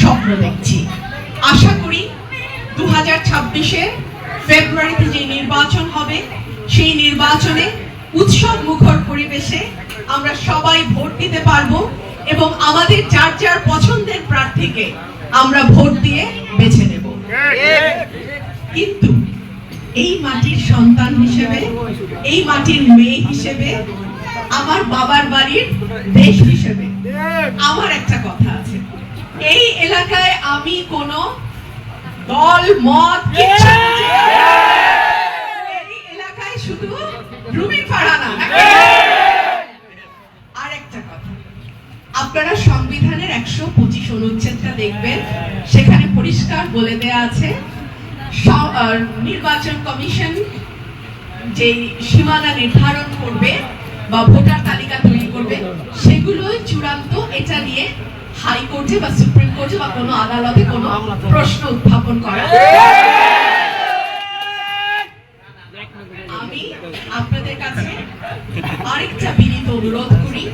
স্বপ্ন দেখছি। আশা করি দু হাজার ফেব্রুয়ারিতে যে নির্বাচন হবে, সেই নির্বাচনে উৎসব মুখর পরিবেশে আমরা সবাই ভোট দিতে পারব এবং আমাদের যার যার পছন্দের প্রার্থীকে আমরা ভোট দিয়ে বেছে নেব। কিন্তু এই মাটির সন্তান হিসেবে, এই মাটির মেয়ে হিসেবে আমার বাবার বাড়ির দেশ হিসেবে। আমার একটা কথা আছে। এই এলাকায় আমি কোন দল, মত এই এলাকায় শুধু রুবিন ফারহানা নাকি? আর একটা কথা। আপনারা সংবিধানের একশো পঁচিশ অনুচ্ছেদটা দেখবেন। সেখানে পরিষ্কার বলে দেয়া আছে নির্বাচন কমিশন যে সীমানা নির্ধারণ করবে বা ভোটার তালিকা তৈরি করবে, সেগুলোই চূড়ান্ত এটা নিয়ে হাইকোর্টে বা সুপ্রিম কোর্টে বা কোনো আদালতে কোনো প্রশ্ন উত্থাপন করা। আমি আপনাদের কাছে আরেকটা বিনীত অনুরোধ করি।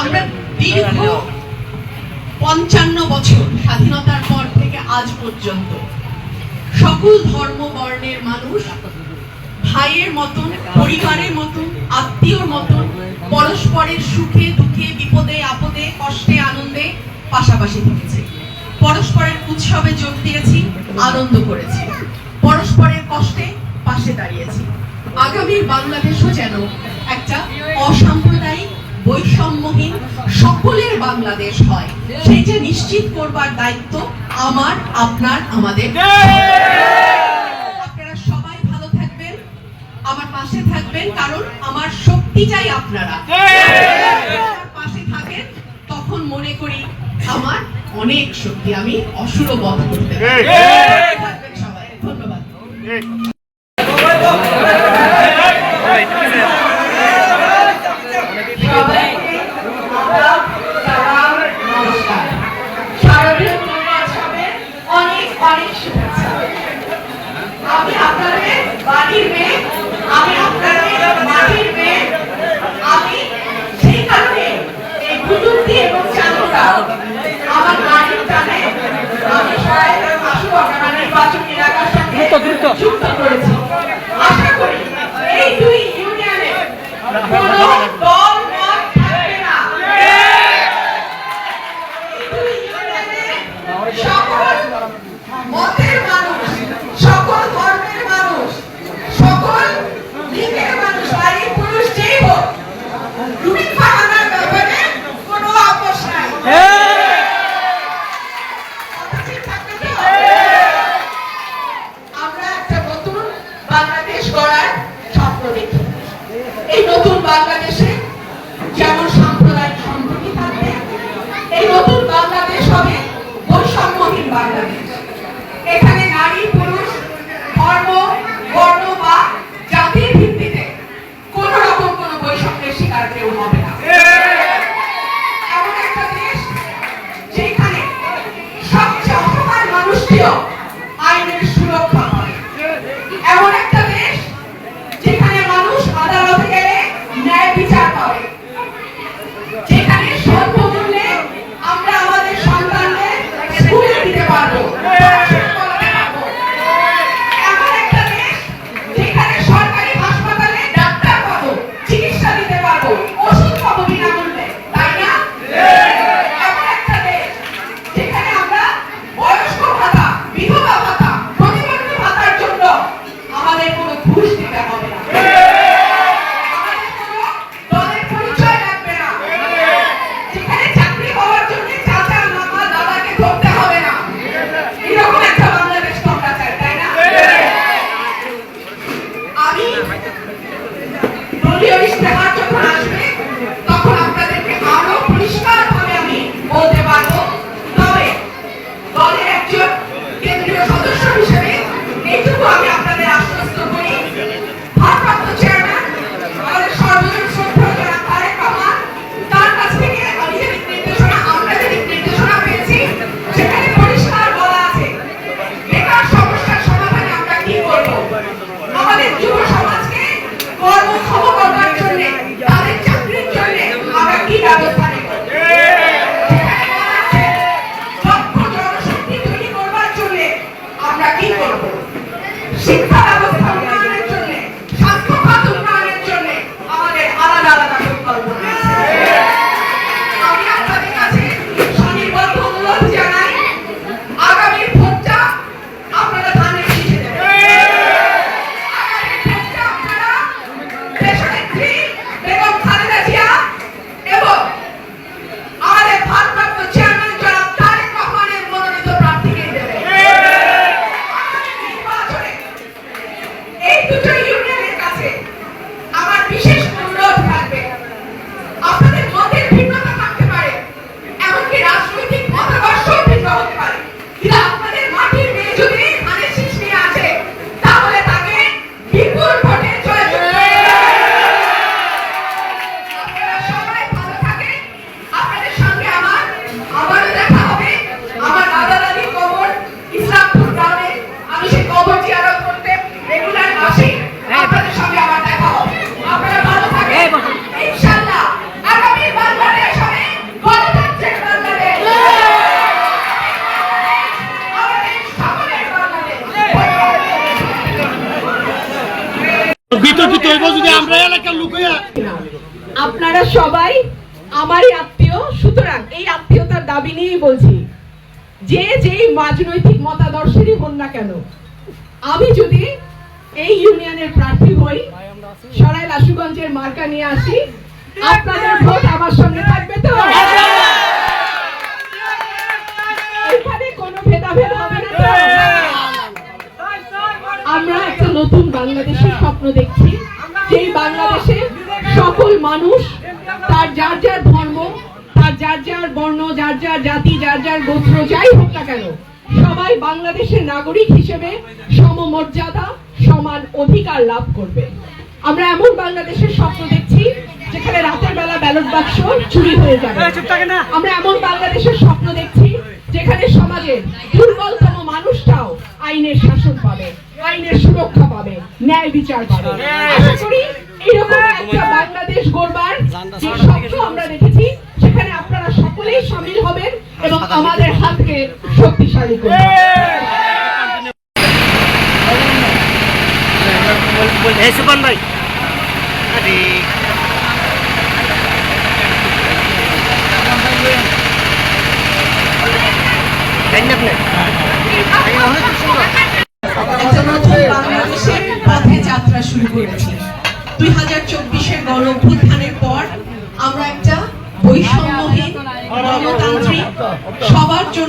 আমরা দীর্ঘ পঞ্চান্ন বছর স্বাধীনতার পর থেকে আজ পর্যন্ত সকল ধর্ম, বর্ণের মানুষ ভাইয়ের মতন, পরিবারের মতন, আত্মীয়র মতন, পরস্পরের সুখে, দুঃখে, বিপদে, আপদে, কষ্টে, আনন্দে পাশাপাশি থেকেছে। পরস্পরের উৎসবে যোগ দিয়েছি, আনন্দ করেছি। পরস্পরের কষ্টে পাশে দাঁড়িয়েছি। আগামীর বাংলাদেশও যেন একটা অসাম্প্রদায়িক, বৈষম্যহীন, সকলের বাংলাদেশ হয়। সেটা নিশ্চিত করবার দায়িত্ব আমার, আপনার, আমাদের। পাশে থাকবেন কারণ আমার শক্তি চাই আপনারা। পাশে থাকেন তখন মনে করি আমার অনেক শক্তি আমি অসুর বধ করতে পারি। থাকবেন সবাই। ধন্যবাদ। সহায়তার মাসু সবাই আমারই আত্মীয়, সুতরাং এই আত্মীয়তার দাবি নিয়েই বলছি, যে যেই রাজনৈতিক মতাদর্শেরই হন না কেন, আমি যদি এই ইউনিয়নের প্রার্থী হই, সরাইল আশুগঞ্জের মার্কা নিয়ে আসি, আপনাদের ভোট আমার সঙ্গে থাকবে তো? এখানে কোনো ভেদাভেদ হবে না তো? আমরা একটা নতুন বাংলাদেশের স্বপ্ন দেখছি, যেই বাংলাদেশে সকল মানুষ তার যার যার ধর্ম তার যার যার বর্ণ যার যার জাতি যার যার গোত্র যাই হোক না কেন সবাই বাংলাদেশের নাগরিক হিসেবে সমমর্যাদা সমান অধিকার লাভ করবে। আমরা এমন বাংলাদেশের স্বপ্ন দেখছি যেখানে রাতের বেলা ব্যালট বাক্স চুরি হয়ে যাবে। আমরা এমন বাংলাদেশের স্বপ্ন দেখছি যেখানে সমাজের দুর্বলতম মানুষটাও আইনের শাসন পাবে আইনের সুরক্ষা পাবে ন্যায় বিচার পাবে। আশা করি এরকম একটা বাংলাদেশ গড়বার যে স্বপ্ন আমরা দেখেছি সেখানে আপনারা সকলেই সামিল হবেন এবং আমাদের হাতকে শক্তিশালী করবেন Suban Bay. Adik. Ganyan na. Ayun, ano ito surat? একটা নতুন বাংলাদেশের পথে যাত্রা শুরু করেছি দুই হাজার চব্বিশের গণ অভ্যুত্থানের পর আমরা একটা বৈষম্যহীন গণতান্ত্রিক সবার জন্য